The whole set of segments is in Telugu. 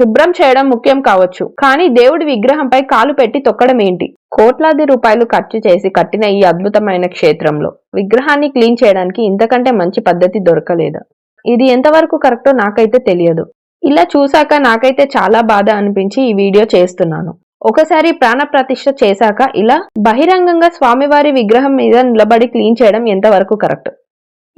శుభ్రం చేయడం ముఖ్యం కావచ్చు. కానీ దేవుడి విగ్రహంపై కాలు పెట్టి తొక్కడం ఏంటి? కోట్లాది రూపాయలు ఖర్చు చేసి కట్టిన ఈ అద్భుతమైన క్షేత్రంలో విగ్రహాన్ని క్లీన్ చేయడానికి ఇంతకంటే మంచి పద్ధతి దొరకలేదు? ఇది ఎంతవరకు కరెక్టో నాకైతే తెలియదు. ఇలా చూశాక నాకైతే చాలా బాధ అనిపించి ఈ వీడియో చేస్తున్నాను. ఒకసారి ప్రాణ ప్రతిష్ఠ చేశాక ఇలా బహిరంగంగా స్వామివారి విగ్రహం మీద నిలబడి క్లీన్ చేయడం ఎంతవరకు కరెక్ట్?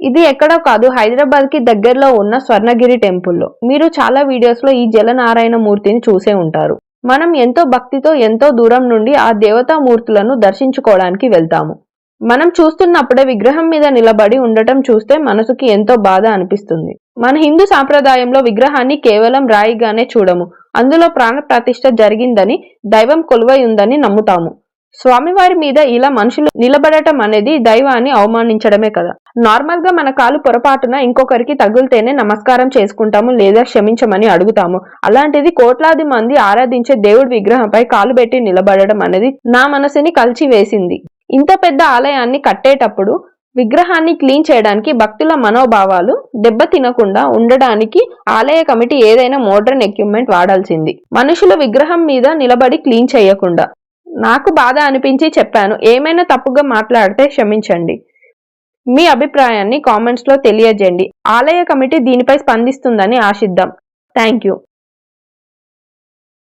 ఇది ఎక్కడో కాదు హైదరాబాద్కి దగ్గరలో ఉన్న స్వర్ణగిరి టెంపుల్లో. మీరు చాలా వీడియోస్లో ఈ జలనారాయణ మూర్తిని చూసే ఉంటారు. మనం ఎంతో భక్తితో ఎంతో దూరం నుండి ఆ దేవతా మూర్తులను దర్శించుకోవడానికి వెళ్తాము. మనం చూస్తున్నప్పుడే విగ్రహం మీద నిలబడి ఉండటం చూస్తే మనసుకి ఎంతో బాధ అనిపిస్తుంది. మన హిందూ సాంప్రదాయంలో విగ్రహాన్ని కేవలం రాయిగానే చూడము. అందులో ప్రాణ ప్రతిష్ఠ జరిగిందని దైవం కొలువై ఉందని నమ్ముతాము. స్వామివారి మీద ఇలా మనుషులు నిలబడటం అనేది దైవాన్ని అవమానించడమే కదా. నార్మల్గా మన కాలు పొరపాటున ఇంకొకరికి తగులుతేనే నమస్కారం చేసుకుంటాము లేదా క్షమించమని అడుగుతాము. అలాంటిది కోట్లాది మంది ఆరాధించే దేవుడి విగ్రహంపై కాలు పెట్టి నిలబడడం అనేది నా మనసుని కలిచి వేసింది ఇంత పెద్ద ఆలయాన్ని కట్టేటప్పుడు విగ్రహాన్ని క్లీన్ చేయడానికి భక్తుల మనోభావాలు దెబ్బ తినకుండా ఉండడానికి ఆలయ కమిటీ ఏదైనా మోడర్న్ ఎక్విప్మెంట్ వాడాల్సింది. మనుషులు విగ్రహం మీద నిలబడి క్లీన్ చేయకుండా. నాకు బాధ అనిపించి చెప్పాను. ఏమైనా తప్పుగా మాట్లాడితే క్షమించండి. మీ అభిప్రాయాన్ని కామెంట్స్లో తెలియజేయండి. ఆలయ కమిటీ దీనిపై స్పందిస్తుందని ఆశిద్దాం. Thank you